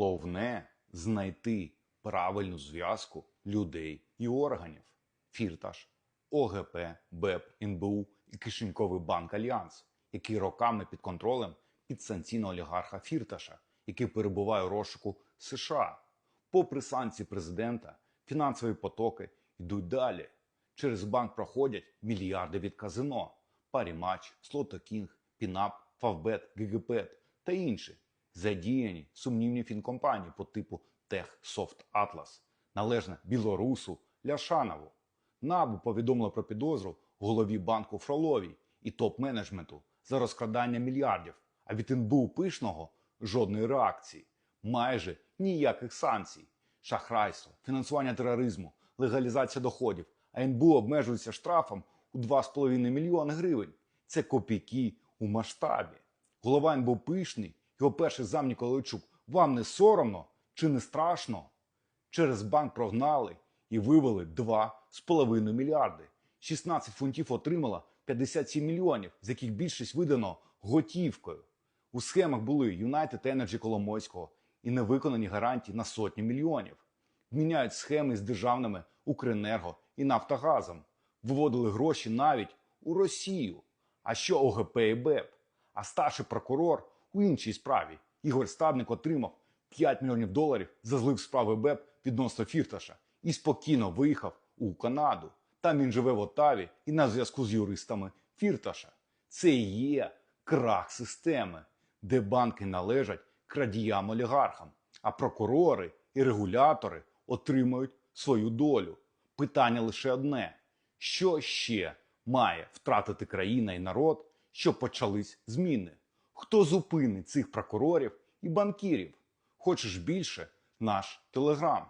Головне знайти правильну зв'язку людей і органів. Фірташ, ОГП, БЕП, НБУ і кишеньковий банк Альянс, який роками під контролем підсанкційного олігарха Фірташа, який перебуває у розшуку США. Попри санкції президента, фінансові потоки йдуть далі. Через банк проходять мільярди від казино, Парімач, Слотокінг, Пінап, Фавбет, Гігепет та інші. Задіяні сумнівні фінкомпанії по типу Тех Софт Атлас, належне білорусу Ляшанову. НАБУ повідомило про підозру голові банку Фроловій і топ-менеджменту за розкрадання мільярдів, а від НБУ пишного жодної реакції, майже ніяких санкцій, шахрайство, фінансування тероризму, легалізація доходів, а НБУ обмежується штрафом у 2,5 мільйони гривень. Це копійки у масштабі. Голова НБУ пишний, його перший зам Ніколайчук. Вам не соромно чи не страшно? Через банк прогнали і вивели 2,5 мільярди. 16 фунтів отримала 57 мільйонів, з яких більшість видано готівкою. У схемах були United Energy Коломойського і невиконані гарантії на сотні мільйонів. Міняють схеми з державними Укренерго і Нафтогазом. Виводили гроші навіть у Росію. А що ОГП і БЕП? А старший прокурор у іншій справі Ігор Стадник отримав 5 мільйонів доларів за злив справи БЕП відносно Фірташа і спокійно виїхав у Канаду. Там він живе в Отаві і на зв'язку з юристами Фірташа. Це і є крах системи, де банки належать крадіям-олігархам, а прокурори і регулятори отримують свою долю. Питання лише одне: що ще має втратити країна і народ, щоб почались зміни? Хто зупинить цих прокурорів і банкірів? Хочеш більше? Наш телеграм.